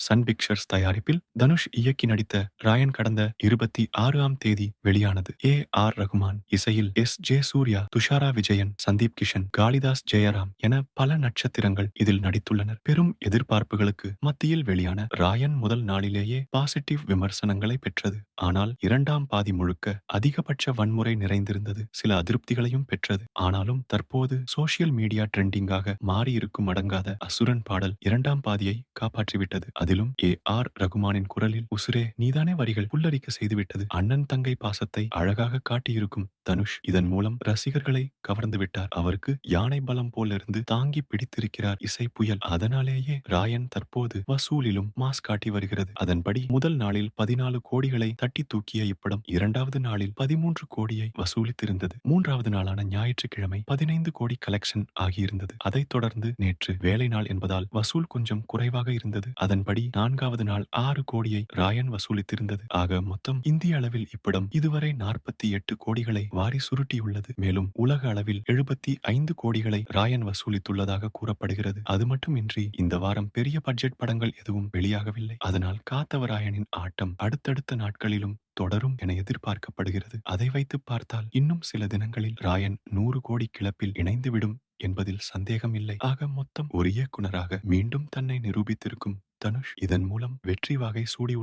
Sun pictures தயாரிப்பில் தனுஷ் இயக்கி நடித்த ராயன் கடந்த இருபத்தி ஆறாம் தேதி வெளியானது. ஏ. ஆர். ரகுமான் இசையில் எஸ். ஜே. சூர்யா துஷாரா விஜயன் சந்தீப் கிஷன் காளிதாஸ் ஜெயராம் என பல நட்சத்திரங்கள் இதில் நடித்துள்ளனர். பெரும் எதிர்பார்ப்புகளுக்கு மத்தியில் வெளியான ராயன் முதல் நாளிலேயே பாசிட்டிவ் விமர்சனங்களை பெற்றது. ஆனால் இரண்டாம் பாதி முழுக்க அதிகபட்ச வன்முறை நிறைந்திருந்தது. சில அதிருப்திகளையும் பெற்றது. ஆனாலும் தற்போது சோசியல் மீடியா ட்ரெண்டிங்காக மாறியிருக்கும் அடங்காத அசுரன் பாடல் இரண்டாம் பாதியை காப்பாற்றிவிட்டது. அதிலும் ஏ ஆர் ரகுமானின் குரலில் உசுரே நீதானே வரிகள் புல்லரிக்க செய்துவிட்டது? அண்ணன் தங்கை பாசத்தை அழகாக காட்டியிருக்கும் தனுஷ் இதன் மூலம் ரசிகர்களை கவர்ந்து விட்டார். அவருக்கு யானை பலம் போலிருந்து தாங்கி பிடித்திருக்கிறார் இசை புயல். அதனாலேயே ராயன் தற்போது வசூலிலும் மாஸ் காட்டி வருகிறது. அதன்படி முதல் நாளில் பதினாலு கோடிகளை தட்டி தூக்கிய இப்படம் இரண்டாவது நாளில் பதிமூன்று கோடியை வசூலித்திருந்தது. மூன்றாவது நாளான ஞாயிற்றுக்கிழமை பதினைந்து கோடி கலெக்ஷன் ஆகியிருந்தது. அதைத் தொடர்ந்து நேற்று வேலை நாள் என்பதால் வசூல் கொஞ்சம் குறைவாக இருந்தது. அதன்படி நான்காவது நாள் ஆறு கோடியை ராயன் வசூலித்திருந்தது. ஆக மொத்தம் இந்திய அளவில் இப்படம் இதுவரை நாற்பத்தி எட்டு கோடிகளை வாரி சுருட்டியுள்ளது. மேலும் உலக அளவில் எழுபத்தி ஐந்து கோடிகளை ராயன் வசூலித்துள்ளதாக கூறப்படுகிறது. அது மட்டுமின்றி இந்த வாரம் பெரிய பட்ஜெட் படங்கள் எதுவும் வெளியாகவில்லை. அதனால் காத்தவராயனின் ஆட்டம் அடுத்தடுத்த நாட்களிலும் தொடரும் என எதிர்பார்க்கப்படுகிறது. அதை வைத்து பார்த்தால் இன்னும் சில தினங்களில் ராயன் நூறு கோடி கிளப்பில் இணைந்துவிடும் என்பதில் சந்தேகம் இல்லை ஆக மொத்தம் ஒரு இயக்குனராக மீண்டும் தன்னை நிரூபித்திருக்கும் தனுஷ் இதன் மூலம் வெற்றி வாகை சூடியுள்ளார்